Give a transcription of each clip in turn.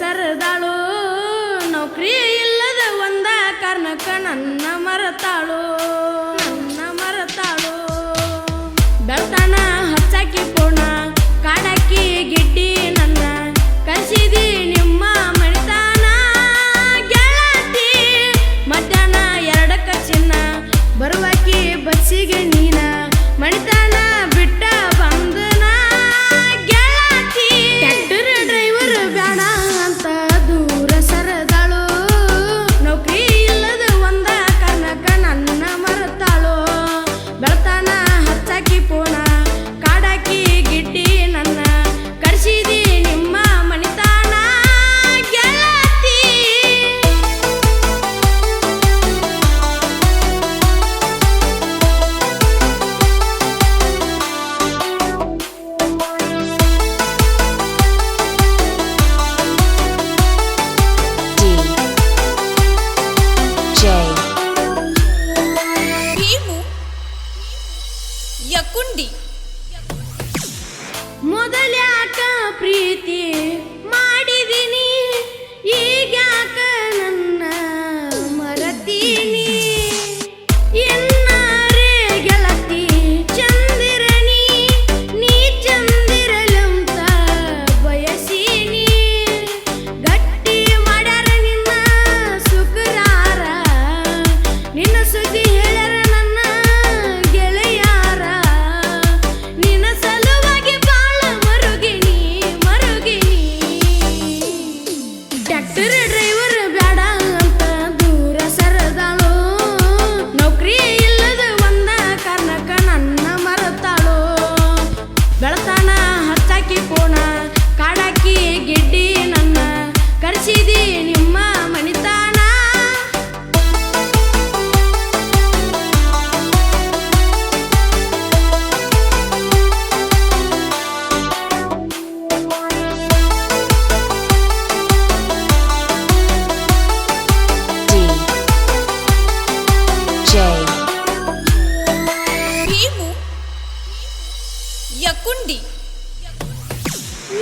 ಸರದಾಳು. ನೌಕರಿ ಇಲ್ಲದ ಒಂದ ಕಾರಣಕ್ಕ ನನ್ನ ಮರತಾಳು. உண்டி திருடு यकुंडी.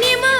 Nima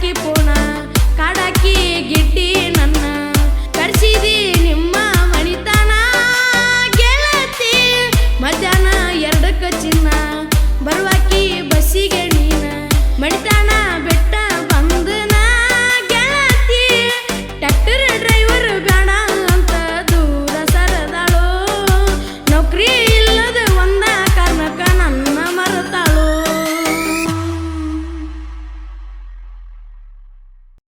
keep on.